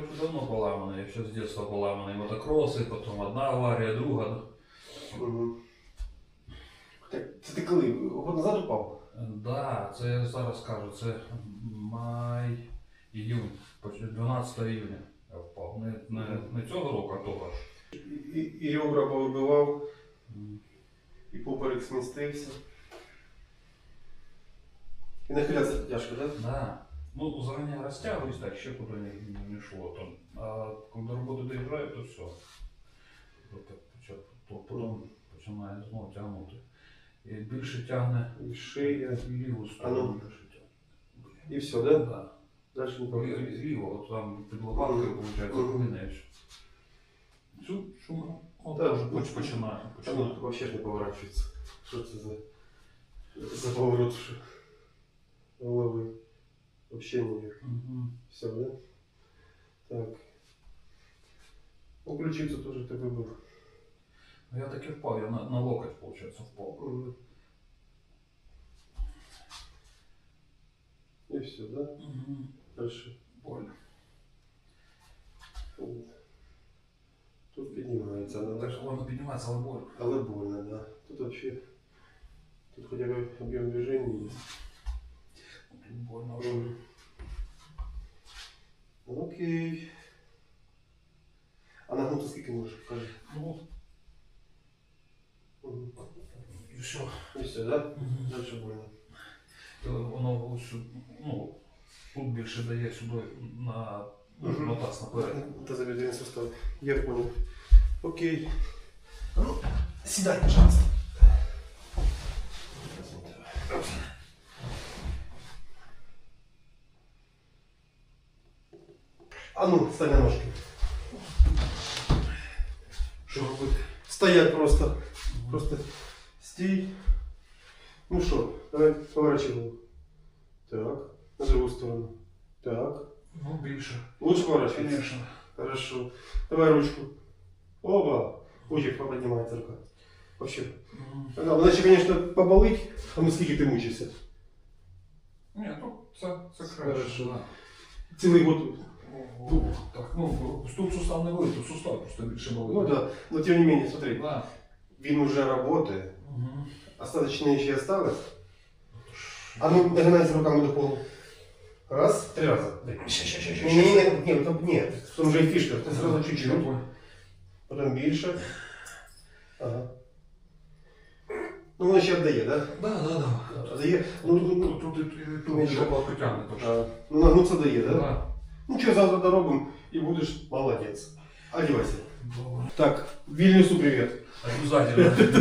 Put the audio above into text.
вже давно поламаний, я ще з дитинства поламаний. Мотокроси, потім одна аварія, друга. Угу. Так, це ти коли? Год назад упав? Да, це я зараз кажу, це май, іюнь, 12 іюня я впав. Не, не, не цього року, а того ж. І, і ребра повибивав, і поперек змістився. І нахилятися тяжко, так? Да? Да. Ну, зарані розтягуюсь, так ще куди не, не, йшло. Там. А коли до роботи то все. То, так почав- то потім починає знову тягнути. І більше тягне шия, ліву сторону. ну. більше тягне. і все, да? Да. Далі не Лі- повинно. Ліво, от там під лопаткою, виходить, Мгм. клинеш. Цю шуму, от Так. теж поч- починає. А ну, починає. вообще ж не поворачується. Що це за, за поворот що? голови? Вообще ніяк. Мгм. Все, да? Так. Ну, ключицю теж ти вибив. Ну, Я таки впав, я на, на локоть, виходить, впав. Мгм. І все, да? Мгм. Хорошо. Больно. Тут піднімається, але, Так що воно піднімається, але боль. але больно, да. Тут вообще тут хоча б об'єм движення є. Окей. А нагнути скільки можеш? Кажи. Ну, Мгм. і все. І все, да? Мгм. Дальше больно. То Воно ось, ну, тут більше дає сюди на, Мгм. на таз наперед. Тазобедренный сустав. Я понял. Окей. А Ну, сідай, пожалуйста. А ну, стань на ножки. Що робити? Стоять просто. Просто стій. Ну що, давай поворачивай. Так. На другую сторону. Так. Ну, більше. Лучше поворачивайся. Звісно. Хорошо. Давай ручку. Оба. Ой, поднимается рука. Вообще. Мгм. Да, вона конечно, поболить, а ну скільки ти мучишся. Ні, ну, це, це Хорошо. краще. Да. Цілий год. О, Так, ну, тут сустав не болить, тут сустав просто більше болить. Ну да. Но тем не менее, смотри, Да. він уже работает. Угу. Остаточные ще осталось. А ну, нагинайся руками до полу. Раз, три раза. Ще, ще, ще, ще. Не, не, не, не, там, нет, в том же и фишка. Ти сразу чуть-чуть. Потім більше. Ага. Ну, воно ще віддає, да? Да, да, да. Віддає. Ну, ну, ну, Тут, тут, тут, тут Менше. лопатку тягне, то що. а, ну нагнуться дає, да? Да. Ну что, завтра доробим и будешь молодец. Одевайся. Так, Вильнюсу привет. Обязательно.